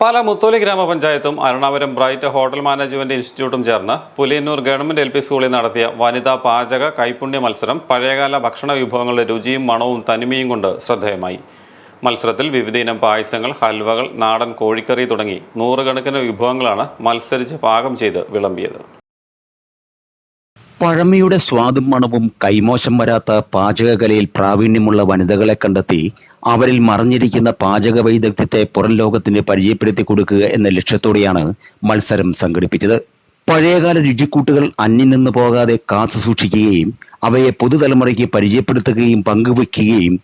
പാല മുത്തോലി ഗ്രാമപഞ്ചായത്തും Arunapuram bright hotel management ഇൻസ്റ്റിറ്റ്യൂട്ടും ചേർന്ന് പുലിയന്നൂർ ഗവൺമെന്റ് എൽ പി സ്കൂളിൽ നടത്തിയ വനിതാ പാചക കൈപുണ്യ മത്സരം പഴയകാല ഭക്ഷണ വിഭവങ്ങളുടെ രുചിയും മണവും തനിമയും കൊണ്ട് ശ്രദ്ധേയമായി. മത്സരത്തിൽ വിവിധയിനം പായസങ്ങൾ ഹൽവകൾ നാടൻ കോഴിക്കറി തുടങ്ങി നൂറുകണക്കിന് വിഭവങ്ങളാണ് മത്സരിച്ച് പാകം ചെയ്ത് വിളമ്പിയത്. പഴമയുടെ സ്വാദും മണവും കൈമോശം വരാത്ത പാചകകലയിൽ പ്രാവീണ്യമുള്ള വനിതകളെ കണ്ടെത്തി അവരിൽ മറിഞ്ഞിരിക്കുന്ന പാചക വൈദഗ്ധ്യത്തെ പുറം ലോകത്തിന് പരിചയപ്പെടുത്തി കൊടുക്കുക എന്ന ലക്ഷ്യത്തോടെയാണ് മത്സരം സംഘടിപ്പിച്ചത്. പഴയകാല രുചിക്കൂട്ടുകൾ അന്യം നിന്ന് പോകാതെ കാത്തു സൂക്ഷിക്കുകയും അവയെ പുതുതലമുറയ്ക്ക് പരിചയപ്പെടുത്തുകയും പങ്കുവയ്ക്കുകയും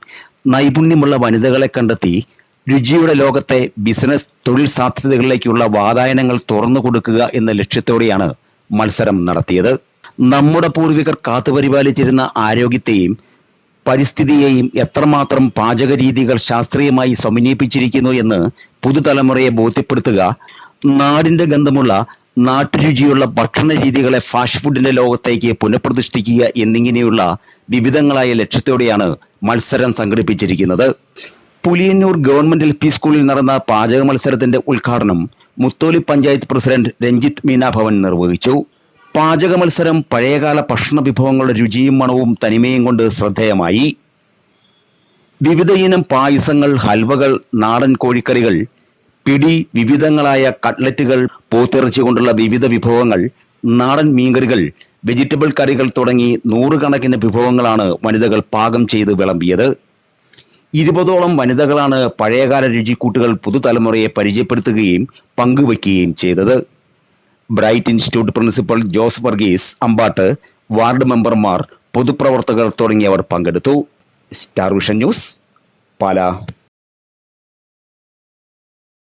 നൈപുണ്യമുള്ള വനിതകളെ കണ്ടെത്തി രുചിയുടെ ലോകത്തെ ബിസിനസ് തൊഴിൽ സാധ്യതകളിലേക്കുള്ള വാതായനങ്ങൾ തുറന്നു കൊടുക്കുക എന്ന ലക്ഷ്യത്തോടെയാണ് മത്സരം നടത്തിയത്. നമ്മുടെ പൂർവികർ കാത്തുപരിപാലിച്ചിരുന്ന ആരോഗ്യത്തെയും പരിസ്ഥിതിയെയും എത്രമാത്രം പാചക രീതികൾ ശാസ്ത്രീയമായി സമന്വയിപ്പിച്ചിരിക്കുന്നു എന്ന് പുതുതലമുറയെ ബോധ്യപ്പെടുത്തുക നാടിന്റെ ഗന്ധമുള്ള നാട്ടുരുചിയുള്ള ഭക്ഷണ രീതികളെ ഫാസ്റ്റ് ഫുഡിന്റെ ലോകത്തേക്ക് പുനഃപ്രതിഷ്ഠിക്കുക എന്നിങ്ങനെയുള്ള വിവിധങ്ങളായ ലക്ഷ്യത്തോടെയാണ് മത്സരം സംഘടിപ്പിച്ചിരിക്കുന്നത്. പുലിയന്നൂർ ഗവൺമെന്റ് എൽ പി സ്കൂളിൽ നടന്ന പാചക മത്സരത്തിന്റെ ഉദ്ഘാടനം മുത്തോലി പഞ്ചായത്ത് പ്രസിഡന്റ് രഞ്ജിത്ത് മീനാഭവൻ നിർവഹിച്ചു. പാചക മത്സരം പഴയകാല ഭക്ഷണ വിഭവങ്ങളുടെ രുചിയും മണവും തനിമയും കൊണ്ട് ശ്രദ്ധേയമായി. വിവിധ ഇനം പായസങ്ങൾ ഹൽവകൾ നാടൻ കോഴിക്കറികൾ പിടി വിവിധങ്ങളായ കട്ട്ലറ്റുകൾ പോത്തിറച്ചി കൊണ്ടുള്ള വിവിധ വിഭവങ്ങൾ നാടൻ മീൻകറികൾ വെജിറ്റബിൾ കറികൾ തുടങ്ങി നൂറുകണക്കിന് വിഭവങ്ങളാണ് വനിതകൾ പാകം ചെയ്ത് വിളമ്പിയത്. ഇരുപതോളം വനിതകളാണ് പഴയകാല രുചിക്കൂട്ടുകൾ പുതുതലമുറയെ പരിചയപ്പെടുത്തുകയും പങ്കുവയ്ക്കുകയും ചെയ്തത്. Bright institute principal Jose Varghese Ambatt ward മെമ്പർമാർ പൊതുപ്രവർത്തകർ തുടങ്ങിയവർ പങ്കെടുത്തു. Star vision news Pala.